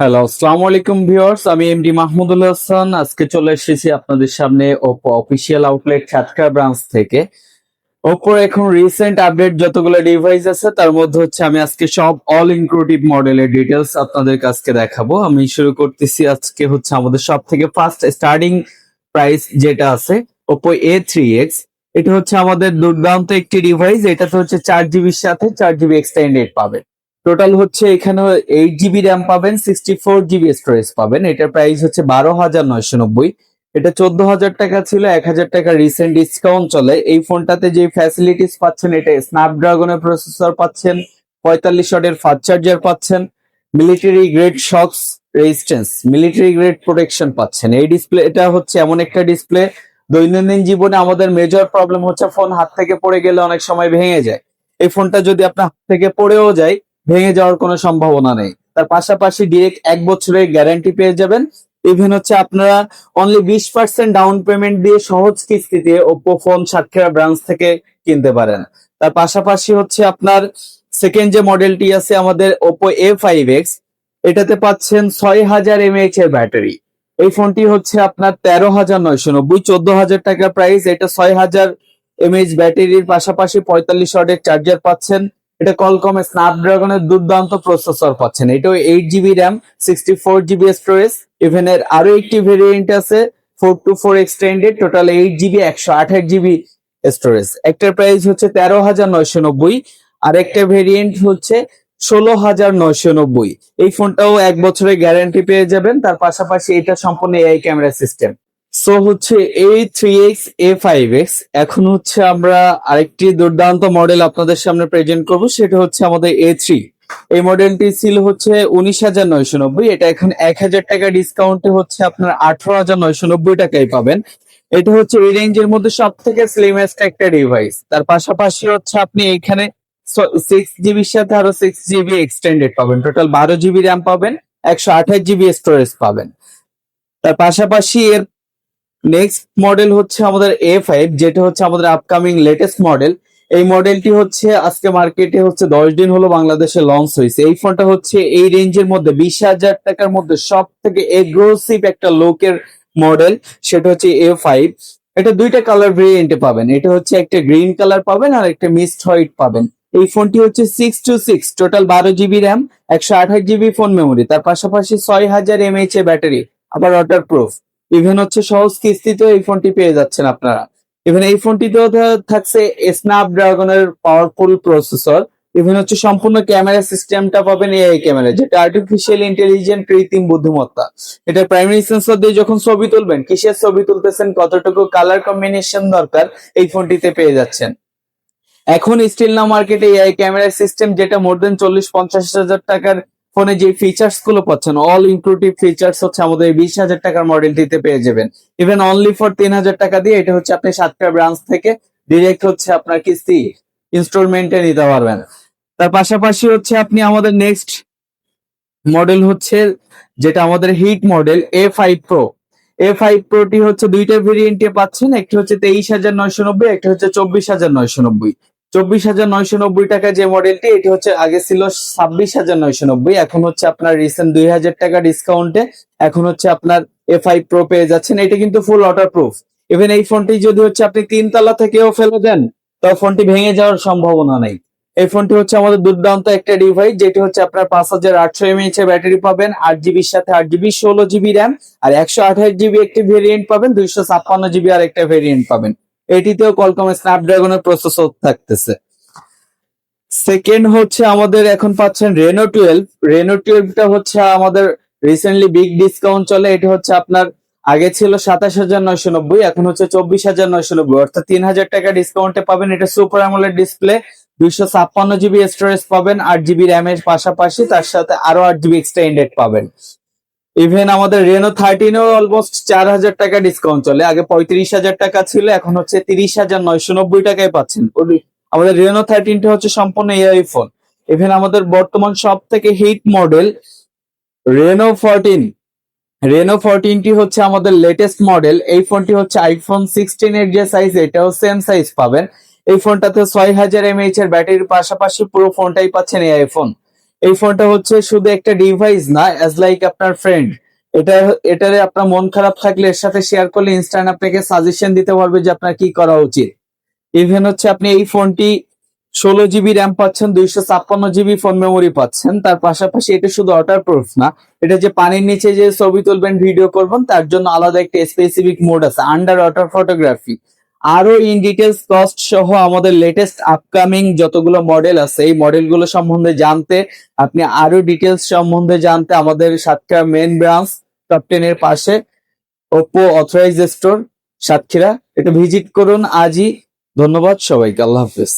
Hello আসসালামু আলাইকুম viewers আমি এমডি মাহমুদুল হাসান। আজকে চলে এসেছি আপনাদের সামনে Oppo official outlet Satkhira branch থেকে। ওপোর এখন রিসেন্ট আপডেট যতগুলো ডিভাইস আছে, তার মধ্যে হচ্ছে আমি আজকে সব অল ইনক্লুডিভ মডেলের ডিটেলস আপনাদের কাছকে দেখাবো। আমি শুরু করতেছি আজকে হচ্ছে আমাদের সব থেকে ফার্স্ট স্টার্টিং প্রাইস যেটা আছে ওপো এ থ্রি এক্স এটা হচ্ছে আমাদের দুর্দান্ত একটি ডিভাইস এটাতে হচ্ছে চার জিবির সাথে চার জিবি এক্সটেন্ডেড পাবেন টোটাল হচ্ছে এখানে এইট জিবি র্যাম পাবেন সিক্সটি ফোর জিবি স্টোরেজ পাবেন। এটার প্রাইস হচ্ছে বারো হাজার নয়শো নব্বই। এটা চোদ্দ হাজার টাকা ছিল, এক হাজার টাকা রিসেন্ট ডিসকাউন্ট চলে। এই ফোনটাতে যে ফ্যাসিলিটিস পাচ্ছেন, এটা স্ন্যাপড্রাগনের প্রসেসর পাচ্ছেন, পঁয়তাল্লিশ ওয়াটের ফাস্ট চার্জার পাচ্ছেন military grade shocks resistance military grade protection পাচ্ছেন। এই ডিসপ্লে এটা হচ্ছে এমন একটা ডিসপ্লে দৈনন্দিন জীবনে আমাদের মেজর প্রবলেম হচ্ছে ফোন হাত থেকে পড়ে গেলে অনেক সময় ভেঙে যায়। এই ফোনটা যদি আপনার হাত থেকে পড়েও যায় ভেঙে যাওয়ার কোনো সম্ভাবনা নেই। তার পাশাপাশি ডিরেক্ট এক বছরের গ্যারান্টি পেয়ে যাবেন। ইভেন হচ্ছে আপনারা অনলি বিশ পার্সেন্ট ডাউন পেমেন্ট দিয়ে সহজ কিস্তিতে ওপো ফোন সাতক্ষীরা ব্রাঞ্চ থেকে কিনতে পারেন। তার পাশাপাশি হচ্ছে আপনার সেকেন্ড যে মডেলটি আছে আমাদের ওপো এ ফাইভ এক্স এটাতে পাচ্ছেন ছয় হাজার এমএএইচ এর ব্যাটারি এই ফোনটি হচ্ছে আপনার তেরো হাজার নয়শো নব্বই, চোদ্দ হাজার টাকা প্রাইস এটা ছয় হাজার এমএএইচ ব্যাটারির পাশাপাশি পঁয়তাল্লিশ ওয়াটের চার্জার পাচ্ছেন। এটা কলকমে স্ন্যাপড্রাগনের দুর্দান্ত প্রসেসর পাচ্ছেন। এটাও eight GB RAM sixty four GB storage even এর আরও একটি ভেরিয়েন্ট আছে four two four extended total eight GB একশো আঠাশ জিবি স্টোরেজ একটার প্রাইস হচ্ছে তেরো হাজার নয়শো নব্বই, আর একটা ভেরিয়েন্ট হচ্ছে ষোলো হাজার নয়শো নব্বই। এই ফোনটাও এক বছরের গ্যারান্টি পেয়ে যাবেন, তার পাশাপাশি এটা সম্পূর্ণ এআই ক্যামেরা সিস্টেম সো হচ্ছে A three X A five X এখন হচ্ছে আমরা আরেকটি দুর্দান্ত মডেল আপনাদের সামনে প্রেজেন্ট করব, সেটা হচ্ছে আমাদের এ থ্রি এই মডেলটি ছিল হচ্ছে উনিশ হাজার নয়শো নব্বই, এটা এখন এক হাজার টাকা ডিসকাউন্টে হচ্ছে আপনার আঠারো হাজার নয়শো নব্বই টাকায় পাবেন। এটা হচ্ছে এই রেঞ্জের মধ্যে সব থেকে স্লিমেস্ট একটা ডিভাইস তার পাশাপাশি হচ্ছে আপনি এখানে সিক্স জিবির সাথে আরও সিক্স জিবি এক্সটেন্ডেড পাবেন। টোটাল বারো জিবি র্যাম পাবেন, একশো আঠাশ জিবি স্টোরেজ পাবেন। তার পাশাপাশি এর নেক্সট মডেল হচ্ছে আমাদের এ ফাইভ যেটা হচ্ছে আমাদের আপকামিং লেটেস্ট মডেল এই মডেলটি হচ্ছে আজকে মার্কেটে হচ্ছে দশ দিন হলো বাংলাদেশে লঞ্চ হয়েছে। এই ফোনটা হচ্ছে এই রেঞ্জের মধ্যে, বিশ হাজার টাকার মধ্যে সব থেকে এগ্রেসিভ একটা লোকের মডেল সেটা হচ্ছে এ ফাইভ এটা দুইটা কালার ভেরিয়েন্টে পাবেন। এটা হচ্ছে একটা গ্রিন কালার পাবেন আর একটা মিস্ট হোয়াইট পাবেন। এই ফোনটি হচ্ছে সিক্স টু সিক্স টোটাল বারো জিবি র্যাম একশো আঠাশ জিবি ফোন মেমোরি তার পাশাপাশি ছয় হাজার এমএইচ এ ব্যাটারি আবার ওয়াটার প্রুফ ইভেন হচ্ছে সহজ কিস্তিতেও এই ফোনটি পেয়ে যাচ্ছেন আপনারা। ইভেন এই ফোনটিতেও থাকছে স্ন্যাপড্রাগনের পাওয়ারফুল প্রসেসর ইভেন হচ্ছে সম্পূর্ণ ক্যামেরা সিস্টেমটা পাবেন এআই ক্যামেরা যেটা আর্টিফিশিয়াল ইন্টেলিজেন্ট কৃত্রিম বুদ্ধিমত্তা। এটা প্রাইমারি সেন্সর দিয়ে যখন ছবি তুলবেন, কিসের ছবি তুলতেছেন, কতটুকু কালার কম্বিনেশন দরকার, এই ফোনটিতে পেয়ে যাচ্ছেন। এখন স্টিল না মার্কেটে এআই ক্যামেরা সিস্টেম যেটা মোর দেন চল্লিশ, পঞ্চাশ হাজার টাকার ফোনে যে ফিচার্সগুলো পাচ্ছেন অল ইনক্লুডিভ ফিচার্স হচ্ছে আমাদের বিশ হাজার টাকার মডেলটিতে পেয়ে যাবেন। ইভেন অনলি ফর তিন হাজার টাকা দিয়ে এটা হচ্ছে আপনি সাতটা ব্রাঞ্চ থেকে ডিরেক্ট হচ্ছে আপনার কিস্তি ইনস্টলমেন্টে নিতে পারবেন। তার পাশাপাশি হচ্ছে আপনি আমাদের নেক্সট মডেল হচ্ছে যেটা আমাদের hit model A five pro A five প্রোটি হচ্ছে দুইটা ভেরিয়েন্টে পাচ্ছেন, একটি হচ্ছে তেইশ হাজার নয়শো নব্বই, একটা হচ্ছে চব্বিশ হাজার নয়শো নব্বই। চব্বিশ হাজার নয়শো নব্বই টাকা যে মডেলটি, এটি হচ্ছে আগে ছিল ছাব্বিশ হাজার নয়শো নব্বই, এখন হচ্ছে আপনার রিসেন্ট দুই হাজার টাকা ডিসকাউন্টে এখন হচ্ছে আপনার এ ফাইভ প্রো পেয়ে যাচ্ছেন। এটা কিন্তু ফুল ওয়াটার প্রুফ ইভেন এই ফোনটি যদি হচ্ছে আপনি তিনতলা থেকেও ফেলে দেন, তাও ফোনটি ভেঙে যাওয়ার সম্ভাবনা নেই। এই ফোনটি হচ্ছে আমাদের দুর্দান্ত একটা ডিভাইস যেটি হচ্ছে আপনার পাঁচ হাজার আটশো এমএইচ এর ব্যাটারি পাবেন, আট জিবির সাথে আট জিবি ষোলো জিবি র্যাম আর একশো আঠাশ জিবি একটি ভেরিয়েন্ট পাবেন, দুইশো ছাপ্পান্ন জিবি আর একটা ভেরিয়েন্ট পাবেন। এটিতেও কলকমের স্ন্যাপড্রাগনের প্রসেসর থাকতেছে। সেকেন্ড হচ্ছে আমাদের এখন পাচ্ছেন রেনো টুয়েলভ রেনো টুয়েলভটা হচ্ছে আমাদের রিসেন্টলি বিগ ডিসকাউন্ট চলে। এটা হচ্ছে আপনার আগে ছিল সাতাশ হাজার নয়শো নব্বই, এখন হচ্ছে চব্বিশ হাজার নয়শো নব্বই। অর্থাৎ তিন হাজার টাকা ডিসকাউন্টে পাবেন। এটা সুপার অ্যামোলেড ডিসপ্লে দুইশো ছাপ্পান্ন জিবি স্টোরেজ পাবেন, আট জিবি র্যামের পাশাপাশি। তার সাথে আরও আট জিবি এক্সটেন্ডেড পাবেন। ইভেন আমাদের রেনো থার্টিনও অলমোস্ট চার হাজার টাকা ডিসকাউন্ট চলে। আগে পঁয়ত্রিশ হাজার টাকা ছিল, এখন হচ্ছে তিরিশ হাজার নয়শো নব্বই টাকায় পাচ্ছেন। আমাদের রেনো থার্টিনটা হচ্ছে সম্পূর্ণ এআই ফোন ইভেন আমাদের বর্তমান সব থেকে hit model Reno fourteen Reno ফোরটিনটি হচ্ছে আমাদের লেটেস্ট মডেল এই ফোনটি হচ্ছে আইফোন সিক্সটিন এর যে সাইজ এটাও সেম সাইজ পাবেন। এই ফোনটাতে ছয় হাজার এমএইচ এর ব্যাটারির পাশাপাশি পুরো ফোনটাই পাচ্ছেন এআই ফোন এই ফোনটা হচ্ছে শুধু একটা ডিভাইস না অ্যাজ লাইক আপনার ফ্রেন্ড এটা, এটারে আপনার মন খারাপ থাকলে এর সাথে শেয়ার করলে ইনস্ট্যান্ট আপনাকে সাজেশন দিতে পারবে যে আপনার কি করা উচিত। ইভেন হচ্ছে আপনি এই ফোনটি ষোলো জিবি র্যাম পাচ্ছেন, দুইশো ছাপ্পান্ন জিবি ফোন মেমোরি পাচ্ছেন, তার পাশাপাশি এটা শুধু ওয়াটার প্রুফ না, এটা যে পানির নিচে যে ছবি তুলবেন ভিডিও করবেন, তার জন্য আলাদা একটা স্পেসিফিক মোড আছে আন্ডার ওয়াটার ফটোগ্রাফি আরও ইন ডিটেলস কস্ট সহ আমাদের লেটেস্ট আপকামিং যতগুলো মডেল আছে, এই মডেলগুলো সম্বন্ধে জানতে, আপনি আরও ডিটেলস সম্বন্ধে জানতে আমাদের Satkhira main branch top ten এর পাশে ওপো অথরাইজ স্টোর সাতক্ষীরা। এটা ভিজিট করুন আজই। ধন্যবাদ সবাইকে, আল্লাহ হাফেজ।